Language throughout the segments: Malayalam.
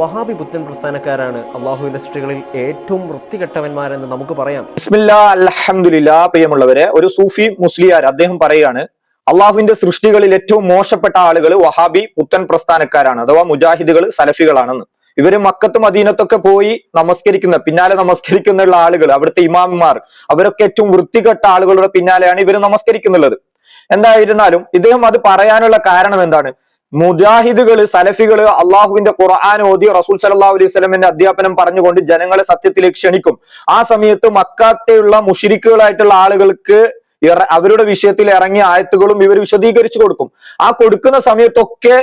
വഹാബി പുത്തൻ പ്രസ്ഥാനക്കാരാണ് അള്ളാഹുവിന്റെ സൃഷ്ടികളിൽ ഏറ്റവും വൃത്തികെട്ടവന്മാരെന്ന് നമുക്ക് പറയാം. ബിസ്മില്ലാ പ്രിയമുള്ളവര് ഒരു സൂഫി മുസ്ലിയാർ അദ്ദേഹം പറയാണ് അള്ളാഹുവിന്റെ സൃഷ്ടികളിൽ ഏറ്റവും മോശപ്പെട്ട ആളുകൾ വഹാബി പുത്തൻ പ്രസ്ഥാനക്കാരാണ് അഥവാ മുജാഹിദുകൾ സലഫികളാണെന്ന്. ഇവർ മക്കത്തും അധീനത്തൊക്കെ പോയി നമസ്കരിക്കുന്ന പിന്നാലെ നമസ്കരിക്കുന്ന ആളുകൾ അവിടുത്തെ ഇമാമിമാർ അവരൊക്കെ ഏറ്റവും വൃത്തികെട്ട ആളുകളുടെ പിന്നാലെയാണ് ഇവർ നമസ്കരിക്കുന്നുള്ളത്. എന്തായിരുന്നാലും ഇദ്ദേഹം അത് പറയാനുള്ള കാരണം എന്താണ്? മുജാഹിദുകൾ സലഫികൾ അള്ളാഹുവിന്റെ ഖുർആൻ ഓതി റസൂൽ സല്ലല്ലാഹു അലൈഹി സ്വലമിന്റെ അധ്യാപനം പറഞ്ഞുകൊണ്ട് ജനങ്ങളെ സത്യത്തിലേക്ക് ക്ഷണിക്കും. ആ സമയത്ത് മക്കാത്തെയുള്ള മുഷിരിക്കുകളായിട്ടുള്ള ആളുകൾക്ക് അവരുടെ വിഷയത്തിൽ ഇറങ്ങിയ ആയത്തുകളും ഇവർ വിശദീകരിച്ചു കൊടുക്കും. ആ കൊടുക്കുന്ന സമയത്തൊക്കെ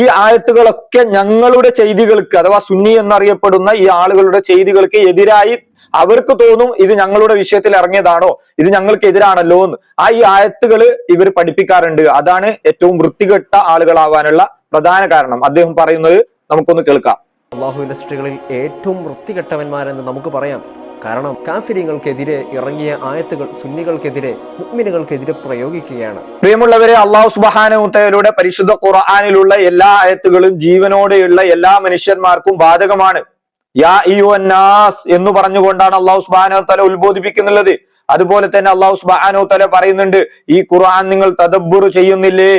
ഈ ആയത്തുകളൊക്കെ ഞങ്ങളുടെ ചെയ്തികൾക്ക് അഥവാ സുന്നി എന്നറിയപ്പെടുന്ന ഈ ആളുകളുടെ ചെയ്തികൾക്ക് എതിരായി അവർക്ക് തോന്നും ഇത് ഞങ്ങളുടെ വിഷയത്തിൽ ഇറങ്ങിയതാണോ? ഇത് ഞങ്ങൾക്ക് എതിരാണല്ലോ എന്ന്. ആ ഈ ആയത്തുകൾ ഇവർ പഠിപ്പിക്കാറുണ്ട്. അതാണ് ഏറ്റവും വൃത്തികെട്ട ആളുകളാവാനുള്ള പ്രധാന കാരണം. അദ്ദേഹം പറയുന്നത് നമുക്കൊന്ന് കേൾക്കാം. അള്ളാഹുവിന്റെ സൃഷ്ടികളിൽ ഏറ്റവും വൃത്തികെട്ടവന്മാരെന്ന് നമുക്ക് പറയാം. കാരണം കാഫിര്യങ്ങൾക്കെതിരെ ഇറങ്ങിയ ആയത്തുകൾ സുന്നികൾക്കെതിരെ മുഗ്മിനുകൾക്കെതിരെ പ്രയോഗിക്കുകയാണ്. പ്രിയമുള്ളവരെ അള്ളാഹു സുബാനുത്തയുടെ പരിശുദ്ധ ഖുർആാനിലുള്ള എല്ലാ ആയത്തുകളും ജീവനോടെയുള്ള എല്ലാ മനുഷ്യന്മാർക്കും ബാധകമാണ്. യാ എന്ന് പറഞ്ഞുകൊണ്ടാണ് അള്ളാഹു സുബാനോ തല ഉത്ബോധിപ്പിക്കുന്നുള്ളത്. അതുപോലെ തന്നെ അള്ളാഹു സുബാനോ തല പറയുന്നുണ്ട് ഈ ഖുർആൻ നിങ്ങൾ തദബ്ബുർ ചെയ്യുന്നില്ലേ?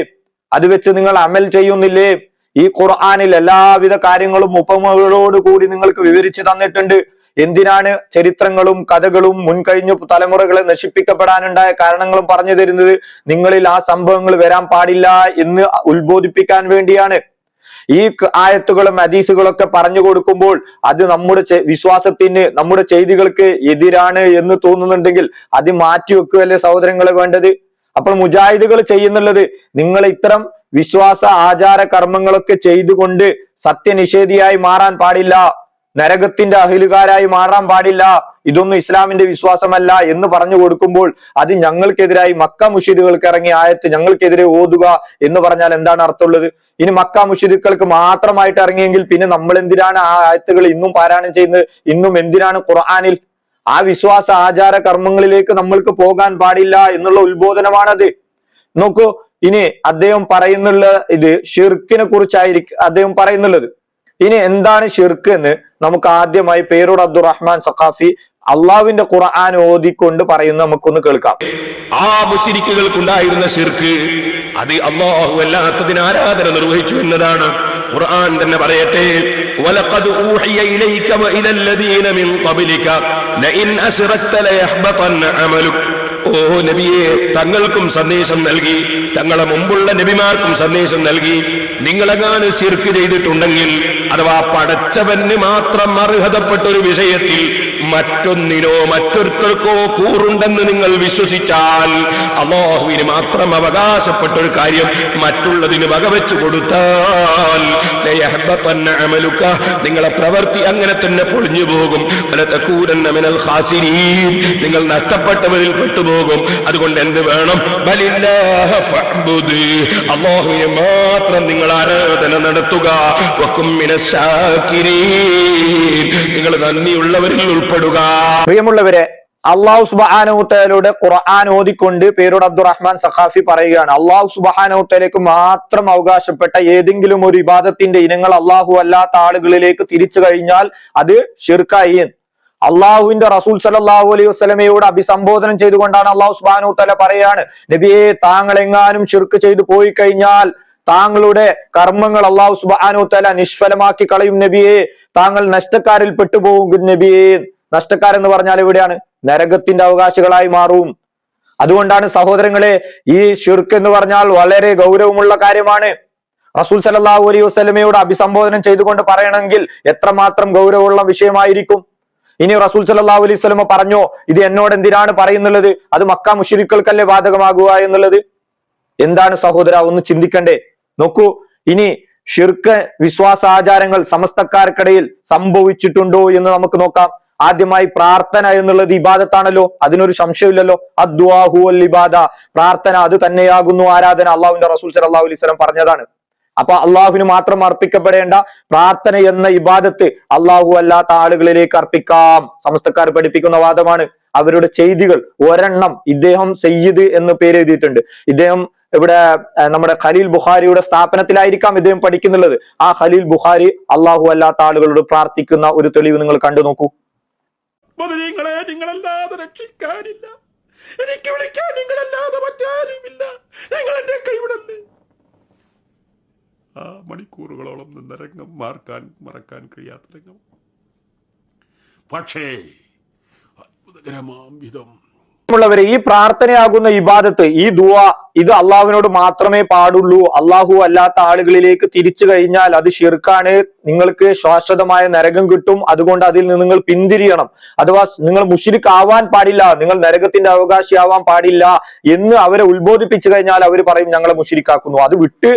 അത് വെച്ച് നിങ്ങൾ അമൽ ചെയ്യുന്നില്ലേ? ഈ ഖുർആാനിൽ എല്ലാവിധ കാര്യങ്ങളും ഉപമകളോട് കൂടി നിങ്ങൾക്ക് വിവരിച്ചു തന്നിട്ടുണ്ട്. എന്തിനാണ് ചരിത്രങ്ങളും കഥകളും മുൻകഴിഞ്ഞ തലമുറകളെ നശിപ്പിക്കപ്പെടാനുണ്ടായ കാരണങ്ങളും പറഞ്ഞു തരുന്നത്? നിങ്ങളിൽ ആ സംഭവങ്ങൾ വരാൻ പാടില്ല എന്ന് ഉത്ബോധിപ്പിക്കാൻ വേണ്ടിയാണ്. ഈ ആയത്തുകളും ആയത്തുകളും ഒക്കെ പറഞ്ഞു കൊടുക്കുമ്പോൾ അത് നമ്മുടെ വിശ്വാസത്തിന് നമ്മുടെ ചെയ്തികൾക്ക് എതിരാണ് എന്ന് തോന്നുന്നുണ്ടെങ്കിൽ അത് മാറ്റി വെക്കുകയല്ലേ സഹോദരങ്ങളെ വേണ്ടത്? അപ്പോൾ മുജാഹിദുകൾ ചെയ്യുന്നുള്ളത് നിങ്ങൾ ഇത്തരം വിശ്വാസ ആചാര കർമ്മങ്ങളൊക്കെ ചെയ്തുകൊണ്ട് സത്യനിഷേധിയായി മാറാൻ പാടില്ല. നരകത്തിന്റെ അഹിലുകാരായി മാറാൻ പാടില്ല. ഇതൊന്നും ഇസ്ലാമിന്റെ വിശ്വാസമല്ല എന്ന് പറഞ്ഞു കൊടുക്കുമ്പോൾ അത് ഞങ്ങൾക്കെതിരായി മക്ക മുഷിദുകൾക്ക് ഇറങ്ങി ആയത്ത് ഞങ്ങൾക്കെതിരെ ഓതുക എന്ന് പറഞ്ഞാൽ എന്താണ് അർത്ഥമുള്ളത്? ഇനി മക്ക മുഷിദുക്കൾക്ക് മാത്രമായിട്ട് ഇറങ്ങിയെങ്കിൽ പിന്നെ നമ്മൾ എന്തിനാണ് ആ ആയത്തുകൾ ഇന്നും പാരായണം ചെയ്യുന്നത്? ഇന്നും എന്തിനാണ് ഖുർആാനിൽ? ആ വിശ്വാസ ആചാര കർമ്മങ്ങളിലേക്ക് നമ്മൾക്ക് പോകാൻ പാടില്ല എന്നുള്ള ഉത്ബോധനമാണത്. നോക്കൂ ഇനി അദ്ദേഹം പറയുന്നുള്ള ഇത് ഷിർക്കിനെ കുറിച്ചായിരിക്കും അദ്ദേഹം പറയുന്നുള്ളത്. ഇനി എന്താണ് ഷിർക്ക് എന്ന് നമുക്ക് ആദ്യമായി പേരോട് അബ്ദുറഹ്മാൻ സഖാഫി അള്ളാവിന്റെ ഖുർആൻ ഓതിക്കൊണ്ട് പറയുന്ന നമുക്കൊന്ന് കേൾക്കാം ആ മുശിരിക്കുകൾക്കുണ്ടായിരുന്ന ശിർക്ക് അത് അള്ളാഹു അല്ലാത്തതിന് ആരാധന നിർവഹിച്ചു എന്നതാണ് ഖുർആൻ തന്നെ പറയട്ടെ വലഖദ് ഊഹിയ ഇലൈക വഇല الذين من قبلك ലഇൻ അശ്റക്ത ലയഹ്ബതന്ന അമലുക ഓ നബിയെ തങ്ങൾക്കും സന്ദേശം നൽകി. തങ്ങളെ മുമ്പുള്ള നബിമാർക്കും സന്ദേശം നൽകി. നിങ്ങളെങ്ങാനും ശിർക്ക് ചെയ്തിട്ടുണ്ടെങ്കിൽ അഥവാ പടച്ചവന് മാത്രം അർഹതപ്പെട്ട ഒരു വിഷയത്തിൽ മറ്റൊന്നിനോ മറ്റൊരുത്തർക്കോ കൂറുണ്ടെന്ന് നിങ്ങൾ വിശ്വസിച്ചാൽ അള്ളാഹുവിന് മാത്രം അവകാശപ്പെട്ട ഒരു കാര്യം മറ്റുള്ളതിന് വകവെച്ചു കൊടുത്താൽ. നിങ്ങളെ പ്രവൃത്തി അങ്ങനെ തന്നെ പൊളിഞ്ഞു പോകും. നിങ്ങൾ നഷ്ടപ്പെട്ടവരിൽ പെട്ടുപോകും. അതുകൊണ്ട് എന്ത് വേണം? അല്ലാഹുവിനെ മാത്രം നിങ്ങൾ ആരാധന നടത്തുക. നന്ദിയുള്ളവരിൽ ഉൾപ്പെടുക. പ്രിയമുള്ളവരെ അള്ളാഹു സുബാനൂത്തലയുടെ ഖുർആൻ ഓതിക്കൊണ്ട് പേരോട് അബ്ദുറഹ്മാൻ സഖാഫി പറയുകയാണ് അള്ളാഹു സുബാനൂത്തലേക്ക് മാത്രം അവകാശപ്പെട്ട ഏതെങ്കിലും ഒരു വിവാദത്തിന്റെ ഇനങ്ങൾ അള്ളാഹു അല്ലാത്ത ആളുകളിലേക്ക് തിരിച്ചു കഴിഞ്ഞാൽ അത് ഷിർക്കായി അള്ളാഹുവിന്റെ റസൂൽ സല്ലല്ലാഹു അലൈഹി വസ്ലമയോട് അഭിസംബോധനം ചെയ്തുകൊണ്ടാണ് അള്ളാഹു സുബാനൂത്തല തല പറയാണ് നബിയെ താങ്കൾ എങ്ങാനും ഷിർക്ക് ചെയ്തു പോയി കഴിഞ്ഞാൽ താങ്കളുടെ കർമ്മങ്ങൾ അള്ളാഹു സുബാനു നിഷ്ഫലമാക്കി കളയും നബിയെ. താങ്കൾ നഷ്ടക്കാരിൽ പെട്ടുപോകും നബിയെ നഷ്ടക്കാരെന്ന് പറഞ്ഞാൽ എവിടെയാണ് നരകത്തിന്റെ അവകാശികളായി മാറും. അതുകൊണ്ടാണ് സഹോദരങ്ങളെ ഈ ഷിർക്ക് എന്ന് പറഞ്ഞാൽ വളരെ ഗൗരവമുള്ള കാര്യമാണ്. റസൂൽ സല്ലല്ലാഹു അലൈഹി വസല്ലമയോട് അഭിസംബോധന ചെയ്തുകൊണ്ട് പറയണമെങ്കിൽ എത്രമാത്രം ഗൗരവമുള്ള വിഷയമായിരിക്കും. ഇനി റസൂൽ സല്ലല്ലാഹു അലൈഹി വസല്ലമ പറഞ്ഞോ ഇത് എന്നോട് എന്തിനാണ് പറയുന്നുള്ളത്? അത് മക്ക മുഷിരിക്കൾക്കല്ലേ ബാധകമാകുക എന്നുള്ളത്? എന്താണ് സഹോദര ഒന്ന് ചിന്തിക്കണ്ടേ? നോക്കൂ ഇനി ഷിർക്ക് വിശ്വാസാചാരങ്ങൾ സമസ്തക്കാർക്കിടയിൽ സംഭവിച്ചിട്ടുണ്ടോ എന്ന് നമുക്ക് നോക്കാം. ആദ്യമായി പ്രാർത്ഥന എന്നുള്ളത് ഇബാദത്താണല്ലോ. അതിനൊരു സംശയമില്ലല്ലോ. അദ്വാഹു അൽ ഇബാദ. പ്രാർത്ഥന അത് തന്നെയാകുന്നു. ആരാധന അള്ളാഹുവിന്റെ റസൂൽ സല്ലല്ലാഹു അലൈഹി വസല്ലം പറഞ്ഞതാണ്. അപ്പൊ അള്ളാഹുവിന് മാത്രം അർപ്പിക്കപ്പെടേണ്ട പ്രാർത്ഥന എന്ന ഇബാദത്ത് അള്ളാഹു അല്ലാത്ത ആളുകളിലേക്ക് അർപ്പിക്കാം. സമസ്തക്കാർ പഠിപ്പിക്കുന്ന വാദമാണ്. അവരുടെ ചെയ്തികൾ ഒരെണ്ണം ഇദ്ദേഹം സയ്യിദ് എന്ന് പേര് എഴുതിയിട്ടുണ്ട് ഇദ്ദേഹം ഇവിടെ നമ്മുടെ ഖലീൽ ബുഖാരിയുടെ സ്ഥാപനത്തിലായിരിക്കാം ഇദ്ദേഹം പഠിക്കുന്നുള്ളത്. ആ ഖലീൽ ബുഖാരി അള്ളാഹു അല്ലാത്ത ആളുകളോട് പ്രാർത്ഥിക്കുന്ന ഒരു തെളിവ് നിങ്ങൾ കണ്ടു നോക്കൂ. എനിക്ക് വിളിക്കാൻ നിങ്ങളല്ലാതെ മറ്റാരുമില്ല. നിങ്ങൾ എന്റെ കൈവിടല്ലേ? ആ മണിക്കൂറുകളോളം നിന്ന രംഗം മാർക്കാൻ മറക്കാൻ കഴിയാത്ത രംഗം. പക്ഷേ അത്ഭുതകരമാം വിധം ഉള്ളവരെ ഈ പ്രാർത്ഥനയാകുന്ന ഇബാദത്ത് ഈ ദുവ ഇത് അള്ളാഹുവിനോട് മാത്രമേ പാടുള്ളൂ. അള്ളാഹു അല്ലാത്ത ആളുകളിലേക്ക് തിരിച്ചു കഴിഞ്ഞാൽ അത് ഷിർക്കാണ് നിങ്ങൾക്ക് ശാശ്വതമായ നരകം കിട്ടും. അതുകൊണ്ട് അതിൽ നിന്ന് നിങ്ങൾ പിന്തിരിയണം. അഥവാ നിങ്ങൾ മുഷിരിക്ക് ആവാൻ പാടില്ല നിങ്ങൾ നരകത്തിന്റെ അവകാശിയാവാൻ പാടില്ല എന്ന് അവരെ ഉത്ബോധിപ്പിച്ചു കഴിഞ്ഞാൽ അവർ പറയും ഞങ്ങളെ മുഷിരിക്കാക്കുന്നു. അത് വിട്ട്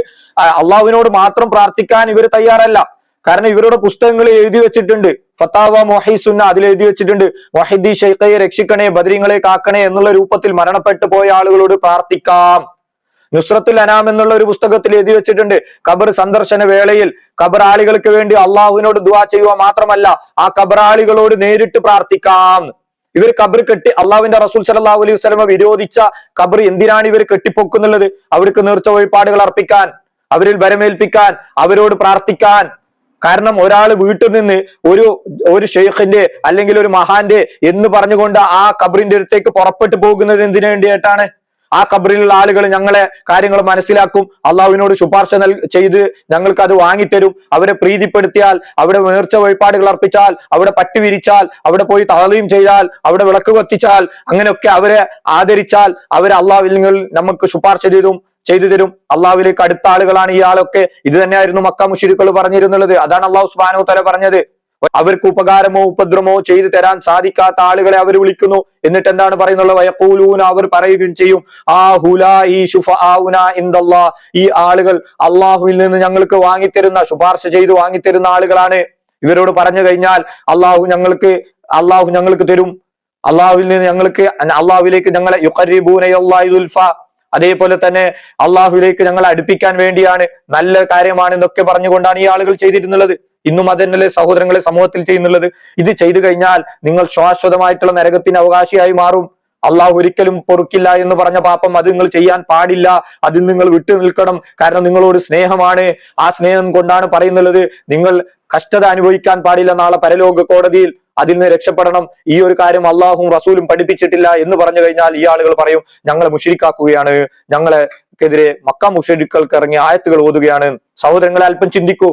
അള്ളാഹുവിനോട് മാത്രം പ്രാർത്ഥിക്കാൻ ഇവർ തയ്യാറല്ല. കാരണം ഇവരുടെ പുസ്തകങ്ങൾ എഴുതി വെച്ചിട്ടുണ്ട്. ഫത്താവ മൊഹീസുന്ന അതിൽ എഴുതി വെച്ചിട്ടുണ്ട്. മൊഹിദ്ദി ഷെയ്ഖയെ രക്ഷിക്കണേ ബദരീങ്ങളെ കാക്കണേ എന്നുള്ള രൂപത്തിൽ മരണപ്പെട്ടു പോയ ആളുകളോട് പ്രാർത്ഥിക്കാം. നുസ്രത്തുൽ അനാം എന്നുള്ള ഒരു പുസ്തകത്തിൽ എഴുതി വെച്ചിട്ടുണ്ട്. കബർ സന്ദർശന വേളയിൽ കബറാളികൾക്ക് വേണ്ടി അള്ളാഹുവിനോട് ദുവാ ചെയ്യുക മാത്രമല്ല ആ കബറാളികളോട് നേരിട്ട് പ്രാർത്ഥിക്കാം. ഇവർ കബർ കെട്ടി അള്ളാഹുവിന്റെ റസൂൽ സല്ലല്ലാഹു അലൈഹി വസ്ലമ വിരോധിച്ച കബർ എന്തിനാണ് ഇവർ കെട്ടിപ്പൊക്കുന്നുള്ളത്? അവർക്ക് നേർച്ച വഴിപാടുകൾ അർപ്പിക്കാൻ അവരിൽ വരമേൽപ്പിക്കാൻ അവരോട് പ്രാർത്ഥിക്കാൻ. കാരണം ഒരാൾ വീട്ടിൽ നിന്ന് ഒരു ഒരു ഷെയ്ഖിന്റെ അല്ലെങ്കിൽ ഒരു മഹാന്റെ എന്ന് പറഞ്ഞുകൊണ്ട് ആ കബറിന്റെ അടുത്തേക്ക് പുറപ്പെട്ടു പോകുന്നത് എന്തിനു വേണ്ടിയിട്ടാണ് ആ കബറിലുള്ള ആളുകൾ ഞങ്ങളെ കാര്യങ്ങൾ മനസ്സിലാക്കും. അള്ളാഹുവിനോട് ശുപാർശ നൽ ചെയ്ത് ഞങ്ങൾക്ക് അത് വാങ്ങിത്തരും. അവരെ പ്രീതിപ്പെടുത്തിയാൽ അവിടെ നേർച്ച വഴിപാടുകൾ അർപ്പിച്ചാൽ അവിടെ പട്ടി വിരിച്ചാൽ അവിടെ പോയി തളയും ചെയ്താൽ അവിടെ വിളക്ക് കത്തിച്ചാൽ അങ്ങനെയൊക്കെ അവരെ ആദരിച്ചാൽ അവരെ അള്ളാഹുവിൽ നമുക്ക് ശുപാർശ ചെയ്തും ചെയ്തു തരും. അള്ളാഹുവിലേക്ക് അടുത്ത ആളുകളാണ് ഇയാളൊക്കെ ഇത് തന്നെയായിരുന്നു മക്ക മുഷിരിക്കൾ പറഞ്ഞിരുന്നുള്ളത്. അതാണ് അള്ളാഹു സുബാനോ തല പറഞ്ഞത്. അവർക്ക് ഉപകാരമോ ഉപദ്രവമോ ചെയ്തു തരാൻ സാധിക്കാത്ത ആളുകളെ അവർ വിളിക്കുന്നു. എന്നിട്ട് എന്താണ് പറയുന്നത്? വയക്കൂലൂന അവർ പറയുകയും ചെയ്യും. ആ ഹുലാ ഈ ഇന്ദല്ലാ ഈ ആളുകൾ അള്ളാഹുവിൽ നിന്ന് ഞങ്ങൾക്ക് വാങ്ങിത്തരുന്ന ശുപാർശ ചെയ്ത് വാങ്ങിത്തരുന്ന ആളുകളാണ്. ഇവരോട് പറഞ്ഞു കഴിഞ്ഞാൽ അള്ളാഹു ഞങ്ങൾക്ക് അള്ളാഹു ഞങ്ങൾക്ക് തരും. അള്ളാഹുവിൽ നിന്ന് ഞങ്ങൾക്ക് അള്ളാഹുവിലേക്ക് ഞങ്ങളെ യുഖരീബൂനയുൽഫ അതേപോലെ തന്നെ അള്ളാഹുലേക്ക് ഞങ്ങൾ അടുപ്പിക്കാൻ വേണ്ടിയാണ് നല്ല കാര്യമാണ് എന്നൊക്കെ പറഞ്ഞുകൊണ്ടാണ് ഈ ആളുകൾ ചെയ്തിരുന്നുള്ളത്. ഇന്നും അതന്നല്ലേ സഹോദരങ്ങളെ സമൂഹത്തിൽ ചെയ്യുന്നുള്ളത്. ഇത് ചെയ്തു കഴിഞ്ഞാൽ നിങ്ങൾ ശാശ്വതമായിട്ടുള്ള നരകത്തിന് അവകാശിയായി മാറും. അള്ളാഹു ഒരിക്കലും പൊറുക്കില്ല എന്ന് പറഞ്ഞ പാപം അത് നിങ്ങൾ ചെയ്യാൻ പാടില്ല. അതിൽ നിങ്ങൾ വിട്ടു നിൽക്കണം. കാരണം നിങ്ങളോട് സ്നേഹമാണ്. ആ സ്നേഹം കൊണ്ടാണ് പറയുന്നുള്ളത്. നിങ്ങൾ കഷ്ടത അനുഭവിക്കാൻ പാടില്ല നാളെ പരലോക കോടതിയിൽ അതിൽ നിന്ന് രക്ഷപ്പെടണം. ഈ ഒരു കാര്യം അള്ളാഹും റസൂലും പഠിപ്പിച്ചിട്ടില്ല എന്ന് പറഞ്ഞു കഴിഞ്ഞാൽ ഈ ആളുകൾ പറയും ഞങ്ങളെ മുഷിരിക്കാക്കുകയാണ്. ഞങ്ങളെക്കെതിരെ മക്ക മുഷിരിക്കൾക്ക് ഇറങ്ങിയ ആയത്തുകൾ ഓതുകയാണ്. സഹോദരങ്ങളെ അല്പം ചിന്തിക്കൂ.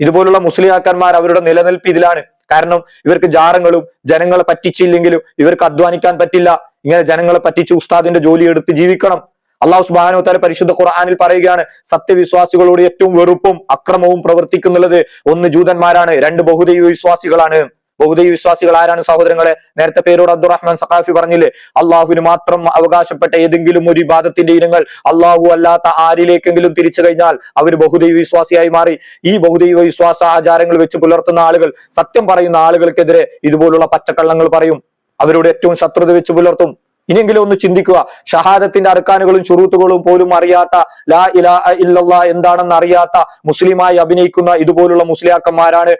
ഇതുപോലുള്ള മുസ്ലിയാക്കന്മാർ അവരുടെ നിലനിൽപ്പ് ഇതിലാണ്. കാരണം ഇവർക്ക് ജാറങ്ങളും ജനങ്ങളെ പറ്റിച്ചില്ലെങ്കിലും ഇവർക്ക് അധ്വാനിക്കാൻ പറ്റില്ല. ഇങ്ങനെ ജനങ്ങളെ പറ്റിച്ച് ഉസ്താദിന്റെ ജോലി എടുത്ത് ജീവിക്കണം. അള്ളാഹു സുബാനോ താല പരിശുദ്ധ ഖുർആാനിൽ പറയുകയാണ് സത്യവിശ്വാസികളോട് ഏറ്റവും വെറുപ്പും അക്രമവും പ്രവർത്തിക്കുന്നുള്ളത് ഒന്ന് ജൂതന്മാരാണ് രണ്ട് ബഹുദൈവ വിശ്വാസികളാണ് ബഹുദൈവ വിശ്വാസികൾ ആരാണ് സഹോദരങ്ങളെ? നേരത്തെ പേരോട് അബ്ദുറഹ്മാൻ സഖാഫി പറഞ്ഞില്ലേ അള്ളാഹുവിന് മാത്രം അവകാശപ്പെട്ട ഏതെങ്കിലും ഒരു വിവാദത്തിന്റെ ഇനങ്ങൾ അള്ളാഹു അല്ലാത്ത ആരിലേക്കെങ്കിലും തിരിച്ചു കഴിഞ്ഞാൽ അവർ ബഹുദൈവ വിശ്വാസിയായി മാറി. ഈ ബഹുദൈവ വിശ്വാസ ആചാരങ്ങൾ വെച്ച് പുലർത്തുന്ന ആളുകൾ സത്യം പറയുന്ന ആളുകൾക്കെതിരെ ഇതുപോലുള്ള പച്ചക്കള്ളങ്ങൾ പറയും. അവരോട് ഏറ്റവും ശത്രുത വെച്ച് പുലർത്തും. ഇനിയെങ്കിലും ഒന്ന് ചിന്തിക്കുക. ഷഹാദത്തിന്റെ അർക്കാനുകളും ചുറൂത്തുകളും പോലും അറിയാത്ത ലാ ഇലാ ഇല്ലല്ല എന്താണെന്ന് അറിയാത്ത മുസ്ലിമായി അഭിനയിക്കുന്ന ഇതുപോലുള്ള മുസ്ലിയാക്കന്മാരാണ്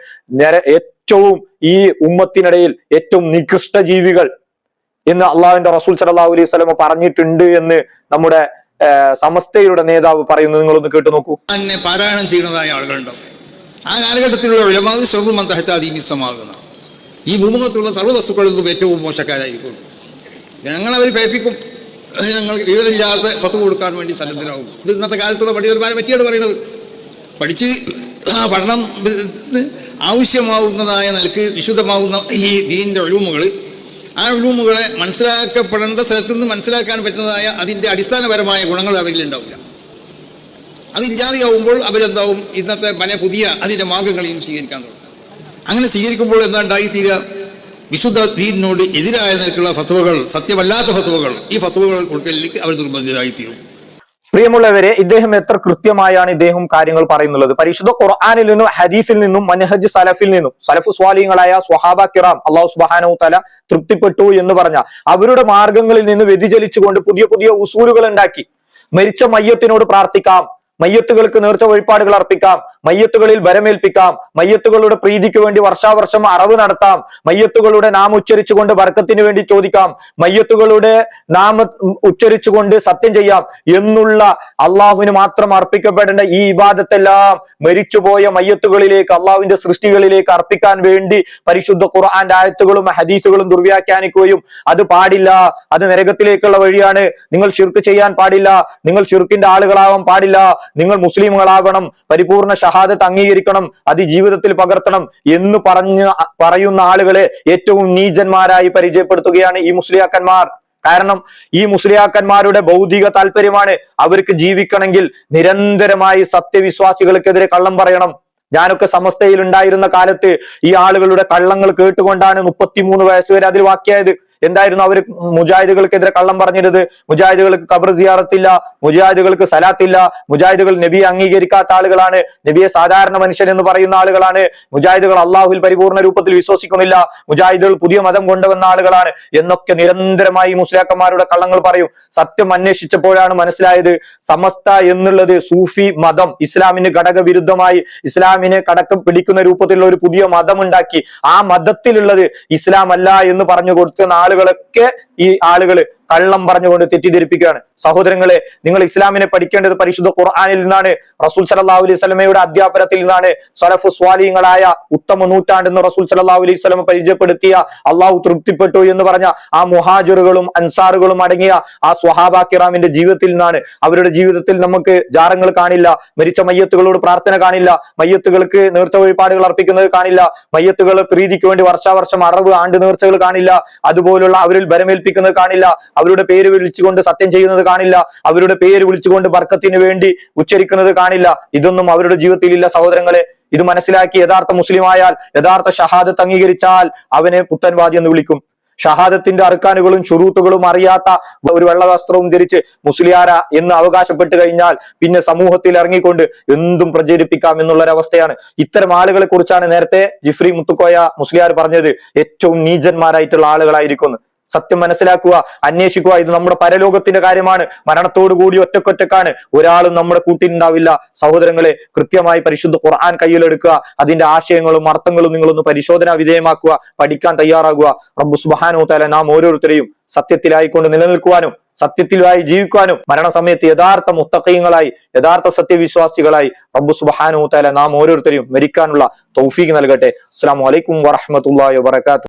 ഏറ്റവും ഈ ഉമ്മത്തിനിടയിൽ ഏറ്റവും നികൃഷ്ട ജീവികൾ എന്ന് അള്ളാഹുവിന്റെ റസൂൽ സല്ലല്ലാഹു അലൈഹി സ്വലമ പറഞ്ഞിട്ടുണ്ട് എന്ന് നമ്മുടെ സമസ്തയുടെ നേതാവ് പറയുന്നത് നിങ്ങളൊന്ന് കേട്ടു നോക്കൂ. പാരായണം ചെയ്യുന്നതായ ആളുകളുണ്ടാവും. ആ കാലഘട്ടത്തിലുള്ള സ്വന്തം തഹത്താദീമിസമാകുന്ന ഈ ഭൂമുഖത്തുള്ള സർവ വസ്തുക്കളിൽ നിന്നും ഏറ്റവും മോശക്കാരായിരിക്കും. ഞങ്ങളവർ പേപ്പിക്കും ഞങ്ങൾ വിവരമില്ലാതെ ഫത്ത് കൊടുക്കാൻ വേണ്ടി സന്നദ്ധരാകും. ഇത് ഇന്നത്തെ കാലത്തുള്ള പഠിതന്മാരെ പറ്റിയാണ് പറയുന്നത്. പഠിച്ച് പഠനം ആവശ്യമാവുന്നതായ നിലയ്ക്ക് വിശുദ്ധമാവുന്ന ഈ ദീനിന്റെ ഒഴിവുകൾ ആ ഒഴിവുകളെ മനസ്സിലാക്കപ്പെടേണ്ട സ്ഥലത്ത് നിന്ന് മനസ്സിലാക്കാൻ പറ്റുന്നതായ അതിന്റെ അടിസ്ഥാനപരമായ ഗുണങ്ങൾ അവരിൽ ഉണ്ടാവില്ല. അതില്ലാതെയാവുമ്പോൾ അവരെന്താവും? ഇന്നത്തെ പല പുതിയ അതിന്റെ മാർഗങ്ങളെയും സ്വീകരിക്കാൻ തുടങ്ങും. അങ്ങനെ സ്വീകരിക്കുമ്പോൾ എന്താ ഉണ്ടായിത്തീരുക? വിശുദ്ധ ദീനിനോട് എതിരായ നിലക്കുള്ള ഫത്വകൾ സത്യമല്ലാത്ത ഫത്വകൾ ഈ ഫത്വകൾ കൊടുക്കലിലേക്ക് അവർ നിർബന്ധിതരായിത്തീരും. പ്രിയമുള്ളവരെ ഇദ്ദേഹം എത്ര കൃത്യമായാണ് ഇദ്ദേഹം കാര്യങ്ങൾ പറയുന്നുള്ളത്. പരിശുദ്ധ ഖുർആാനിൽ നിന്നും ഹദീഫിൽ നിന്നും മനഹജ് സലഫിൽ നിന്നും സലഫ് സ്വാലിങ്ങളായ സ്വഹാബ കിറാം അള്ളാഹു സുബാനു തല തൃപ്തിപ്പെട്ടു എന്ന് പറഞ്ഞ അവരുടെ മാർഗങ്ങളിൽ നിന്ന് വ്യതിചലിച്ചുകൊണ്ട് പുതിയ പുതിയ ഉസൂലുകൾ ഉണ്ടാക്കി. മരിച്ച മയ്യത്തിനോട് പ്രാർത്ഥിക്കാം. മയ്യത്തുകൾക്ക് നേർച്ച വഴിപാടുകൾ അർപ്പിക്കാം. മയ്യത്തുകളിൽ വരമേൽപ്പിക്കാം. മയ്യത്തുകളുടെ പ്രീതിക്ക് വേണ്ടി വർഷാവർഷം അറവ് നടത്താം. മയ്യത്തുകളുടെ നാം ഉച്ചരിച്ചുകൊണ്ട് വർക്കത്തിന് വേണ്ടി ചോദിക്കാം. മയ്യത്തുകളുടെ നാമ ഉച്ചരിച്ചുകൊണ്ട് സത്യം ചെയ്യാം എന്നുള്ള അള്ളാഹുവിന് മാത്രം അർപ്പിക്കപ്പെടേണ്ട ഈ ഇബാദത്തെല്ലാം മരിച്ചുപോയ മയ്യത്തുകളിലേക്ക് അള്ളാഹുവിന്റെ സൃഷ്ടികളിലേക്ക് അർപ്പിക്കാൻ വേണ്ടി പരിശുദ്ധ ഖുർആന്റെ ആയത്തുകളും ഹദീസുകളും ദുർവ്യാഖ്യാനിക്കുകയും അത് പാടില്ല. അത് നരകത്തിലേക്കുള്ള വഴിയാണ്. നിങ്ങൾ ഷിർക്ക് ചെയ്യാൻ പാടില്ല. നിങ്ങൾ ഷിർക്കിന്റെ ആളുകളാവാൻ പാടില്ല. നിങ്ങൾ മുസ്ലിമുകളാകണം. പരിപൂർണ ഷഹാദത്ത് അംഗീകരിക്കണം അത് ജീവിതത്തിൽ പകർത്തണം എന്ന് പറഞ്ഞ പറയുന്ന ആളുകളെ ഏറ്റവും നീചന്മാരായി പരിചയപ്പെടുത്തുകയാണ് ഈ മുസ്ലിയാക്കന്മാർ. കാരണം ഈ മുസ്ലിയാക്കന്മാരുടെ ഭൗതിക താല്പര്യമാണ് അവർക്ക് ജീവിക്കണമെങ്കിൽ നിരന്തരമായി സത്യവിശ്വാസികൾക്കെതിരെ കള്ളം പറയണം. ഞാനൊക്കെ സമസ്തയിൽ ഉണ്ടായിരുന്ന കാലത്ത് ഈ ആളുകളുടെ കള്ളങ്ങൾ കേട്ടുകൊണ്ടാണ് മുപ്പത്തിമൂന്ന് വയസ്സുവരെ അതിൽ വാക്കിയായത്. എന്തായിരുന്നു അവർ മുജാഹിദുകൾക്കെതിരെ കള്ളം പറഞ്ഞിരുന്നത്? മുജാഹിദുകൾക്ക് ഖബർ സിയാറത്തില്ല മുജാഹിദുകൾക്ക് സലാത്തില്ല മുജാഹിദുകൾ നബിയെ അംഗീകരിക്കാത്ത ആളുകളാണ് നബിയെ സാധാരണ മനുഷ്യൻ എന്ന് പറയുന്ന ആളുകളാണ്. മുജാഹിദുകൾ അള്ളാഹുൽ പരിപൂർണ രൂപത്തിൽ വിശ്വസിക്കുന്നില്ല. മുജാഹിദുകൾ പുതിയ മതം കൊണ്ടുവന്ന ആളുകളാണ് എന്നൊക്കെ നിരന്തരമായി മുസ്ലിയാക്കന്മാരുടെ കള്ളങ്ങൾ പറയും. സത്യം അന്വേഷിച്ചപ്പോഴാണ് മനസ്സിലായത് സമസ്ത എന്നുള്ളത് സൂഫി മതം. ഇസ്ലാമിന് ഘടകവിരുദ്ധമായി ഇസ്ലാമിനെ കടക്കം പിടിക്കുന്ന രൂപത്തിലുള്ള ഒരു പുതിയ മതം ഉണ്ടാക്കി ആ മതത്തിലുള്ളത് ഇസ്ലാം അല്ല എന്ന് പറഞ്ഞു കൊടുക്കുന്ന ആളുകളൊക്കെ ഈ ആളുകൾ കള്ളം പറഞ്ഞുകൊണ്ട് തെറ്റിദ്ധരിപ്പിക്കുകയാണ്. സഹോദരങ്ങളെ നിങ്ങൾ ഇസ്ലാമിനെ പഠിക്കേണ്ടത് പരിശുദ്ധ ഖുർആാനിൽ നിന്നാണ്. റസൂൽ സല്ലല്ലാഹു അലൈഹി സ്വലമയുടെ അധ്യാപനത്തിൽ നിന്നാണ്. സലഫു സ്വാലിങ്ങളായ ഉത്തമ നൂറ്റാണ്ടെന്ന് റസൂൽ സല്ലല്ലാഹു അലൈഹി സ്വലമ പരിചയപ്പെടുത്തിയ അള്ളാഹു തൃപ്തിപ്പെട്ടു എന്ന് പറഞ്ഞ ആ മുഹാജറുകളും അൻസാറുകളും അടങ്ങിയ ആ സ്വഹാബ കിറാമിന്റെ ജീവിതത്തിൽ നിന്നാണ്. അവരുടെ ജീവിതത്തിൽ നമുക്ക് ജാറങ്ങൾ കാണില്ല മരിച്ച മയ്യത്തുകളോട് പ്രാർത്ഥന കാണില്ല മയ്യത്തുകൾക്ക് നേർച്ച വഴിപാടുകൾ അർപ്പിക്കുന്നത് കാണില്ല മയ്യത്തുകൾ പ്രീതിക്ക് വേണ്ടി വർഷാവർഷം അറവ് ആണ്ട് നേർച്ചകൾ കാണില്ല. അതുപോലുള്ള അവരിൽ ബരമേൽപ്പിക്കുന്നത് കാണില്ല. അവരുടെ പേര് വിളിച്ചുകൊണ്ട് സത്യം ചെയ്യുന്നത് കാണില്ല. അവരുടെ പേര് വിളിച്ചുകൊണ്ട് ബർക്കത്തിന് വേണ്ടി ഉച്ചരിക്കുന്നത് കാണില്ല. ഇതൊന്നും അവരുടെ ജീവിതത്തിൽ ഇല്ല സഹോദരങ്ങളെ. ഇത് മനസ്സിലാക്കി യഥാർത്ഥ മുസ്ലിം ആയാൽ യഥാർത്ഥ ഷഹാദത്ത് അംഗീകരിച്ചാൽ അവനെ പുത്തൻവാദി എന്ന് വിളിക്കും. ഷഹാദത്തിന്റെ അർക്കാനുകളും ഷുറൂത്തുകളും അറിയാത്ത ഒരു വെള്ളവസ്ത്രവും ധരിച്ച് മുസ്ലിയാര എന്ന് അവകാശപ്പെട്ട് കഴിഞ്ഞാൽ പിന്നെ സമൂഹത്തിൽ ഇറങ്ങിക്കൊണ്ട് എന്തും പ്രചരിപ്പിക്കാം എന്നുള്ളൊരവസ്ഥയാണ്. ഇത്തരം ആളുകളെ കുറിച്ചാണ് നേരത്തെ ജിഫ്രി മുത്തുക്കോയ മുസ്ലിയാർ പറഞ്ഞത്. ഏറ്റവും നീചന്മാരായിട്ടുള്ള ആളുകളായിരിക്കുന്നു സത്യം മനസ്സിലാക്കുക അന്വേഷിക്കുക ഇത് നമ്മുടെ പരലോകത്തിന്റെ കാര്യമാണ്. മരണത്തോടു കൂടി ഒറ്റക്കൊറ്റക്കാണ്. ഒരാളും നമ്മുടെ കൂട്ടിനുണ്ടാവില്ല സഹോദരങ്ങളെ കൃത്യമായി പരിശുദ്ധ ഖുർആൻ കയ്യിലെടുക്കുക. അതിന്റെ ആശയങ്ങളും അർത്ഥങ്ങളും നിങ്ങളൊന്ന് പരിശോധന വിധേയമാക്കുക. പഠിക്കാൻ തയ്യാറാകുക. റബ്ബു സുബാനോ തല നാം ഓരോരുത്തരെയും സത്യത്തിലായിക്കൊണ്ട് നിലനിൽക്കുവാനും സത്യത്തിലായി ജീവിക്കുവാനും മരണസമയത്ത് യഥാർത്ഥ മുത്തക്കയങ്ങളായി യഥാർത്ഥ സത്യവിശ്വാസികളായി റബ്ബു സുബാനോ തല നാം ഓരോരുത്തരെയും മരിക്കാനുള്ള തൗഫീഖ് നൽകട്ടെ. അസ്സാം വലൈക്കും വറഹമത്തല്ലാ വാത്തു